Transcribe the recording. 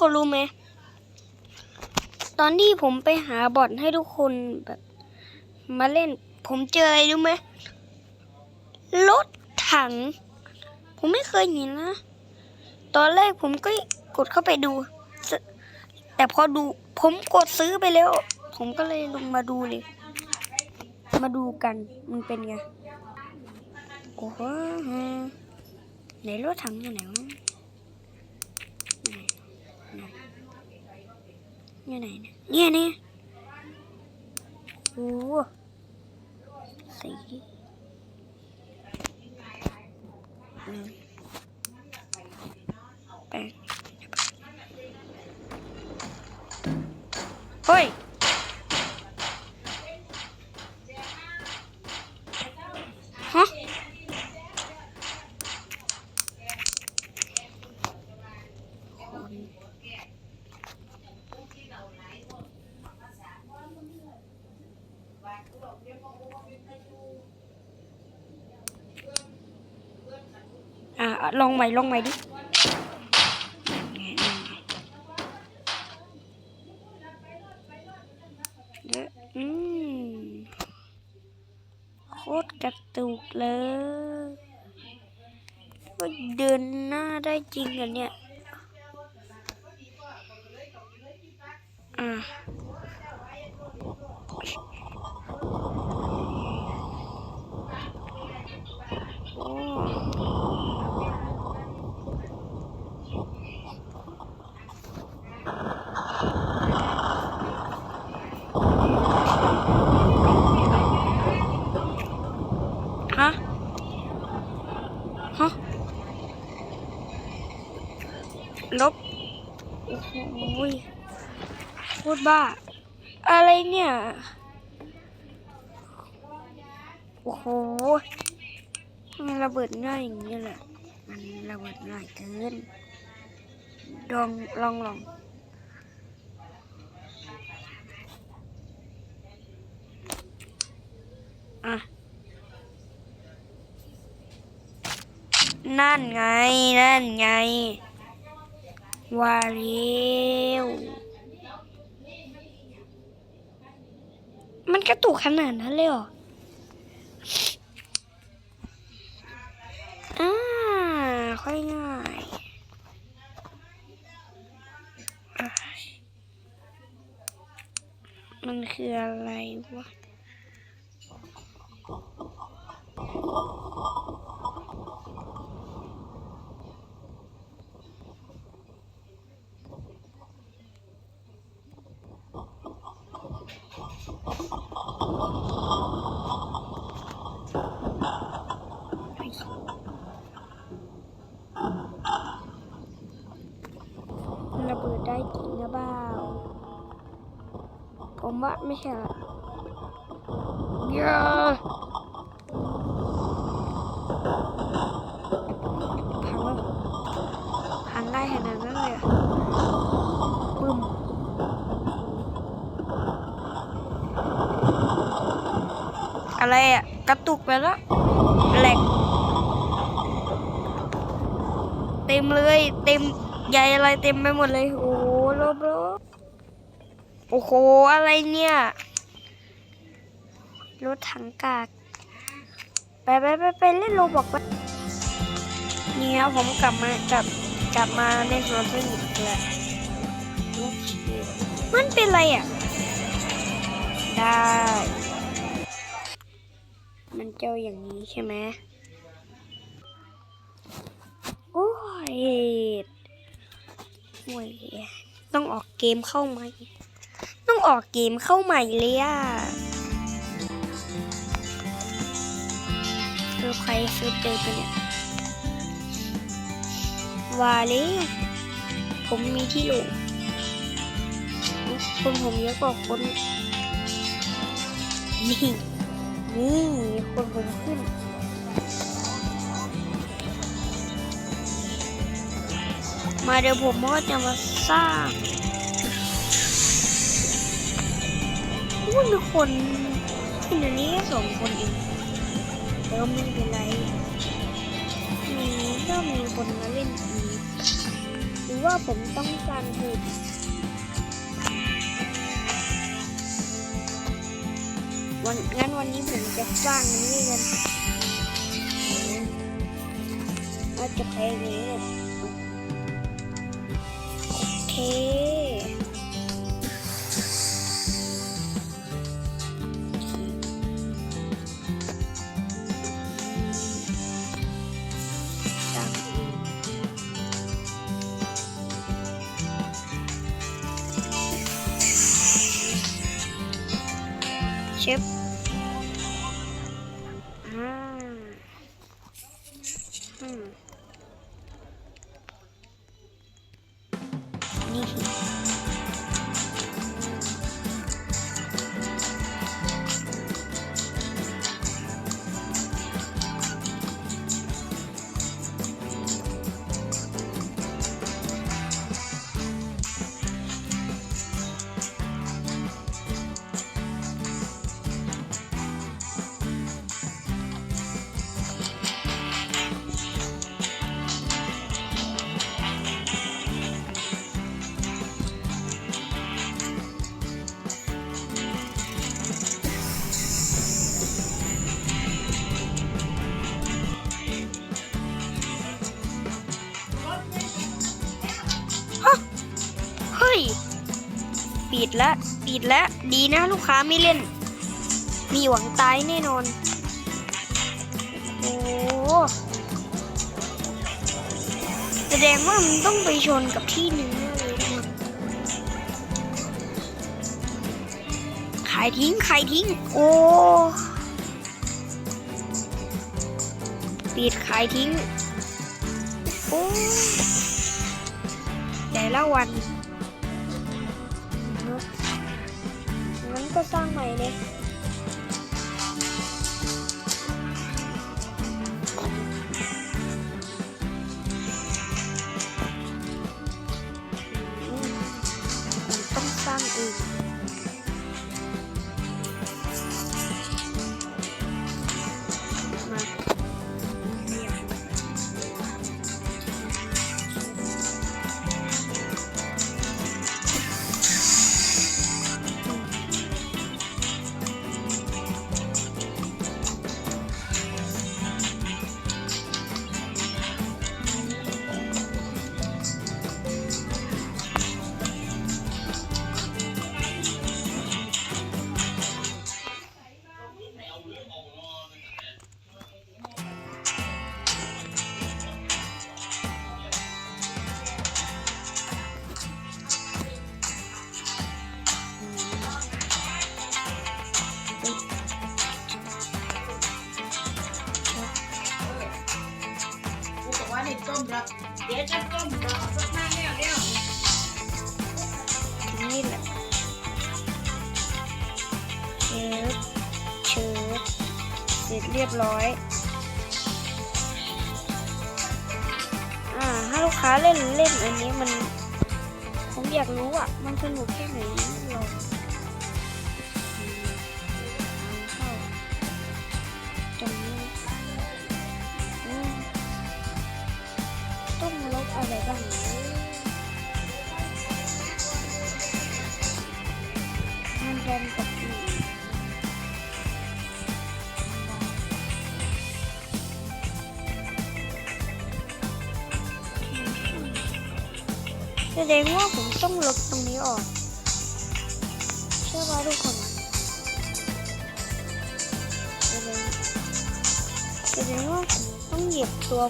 คนรู้ไหมตอนที่ผมไปหาบอทให้ทุกคนแบบ มาเล่น ผมเจออะไรรู้ไหมรถถัง ผมไม่เคยเห็นนะตอนแรกผมก็กดเข้าไปดู แต่พอดู ผมกดซื้อไปแล้ว ผมก็เลยลงมาดูเลย มาดูกันมันเป็นไงโอ้โหไหนรถถังอยู่ไหนวะไหนไหน อยู่ไหนเนี่ยเนี่ยโอ้โหสีหนึ่งแปดเฮ้ย ลองใหม่ลองใหม่ดิอืมโคตรกระตุกเลยเดินหน้าได้จริงเหรอเนี่ย อ่า ลบ โอ้โหพูดบ้า อะไรเนี่ย โอ้โหมันระเบิดง่ายอย่างนี้แหละ มันระเบิดง่ายเกินลองลองลองอะนั่นไง นั่นไง ว่าเร็ว มันกระตุกขนาดนั้นเลยเหรออ่าค่อยง่ายมันคืออะไรวะ ว่าไม่ใช่ละเยอะพังแล้วพังได้ขนาดนั้นเลยเหรอะปึ้มอะไรอะกระตุกไปแล้วแหลกเต็มเลย เต็มใหญ่อะไรเต็มไปหมดเลย โอ้โหรอบๆ โอ้โห อะไรเนี่ย รถถังกาก ไปไปไปไปเล่นโรบอกไปนี่ครับผมกลับมากลับกลับมาในสวนสนุกแล้วมันเป็นอะไรอะ ได้ มันเจ้าอย่างนี้ใช่ไหมโอ้ยโอ้ยต้องออกเกมเข้าใหม่ต้อง ออกเกมเข้าใหม่เลยอะคือใครซื้อเตยไปเนี่ยวาเลยผมมีที่อยู่คนผมเยอะกว่าคนนี่นี่คนผมขึ้นมาเดี๋ยวผมก็จะมาสร้าง ยมีคนที่นี้สองคนเองแต่ก็ไม่เป็นไรมีก็มีคนมาเล่นอีกอู้ว่าผมต้องการหุดวันงั้นวันนี้ผมจะสร้างนี้กันเราจะไปนี้โอเค เช ดละปิดละดีนะลูกค้าไม่เล่น มีหวังตายแน่นอน โอ้แสดงว่ามันต้องไปชนกับที่หนึ่งเลยทุกคนขายทิ้งขายทิ้ง โอ้ปิดขายทิ้ง โอ้แต่ละวัน ก็สร้างใหม่เลย มแล้วเดี๋ยวจะต้มรอสักหน้าเร็วเร็วนี่แหละเชิดเชิดเสร็จเรียบร้อย อ่าถ้าลูกค้าเล่นเล่นอันนี้มัน ผมอยากรู้อะ มันสนุกแค่ไหนลอง แสดงว่าผมต้องลบตรงนี้ออกเชื่อว่าทุกคนแสดงแสดงว่าผมต้องเหยียบตัว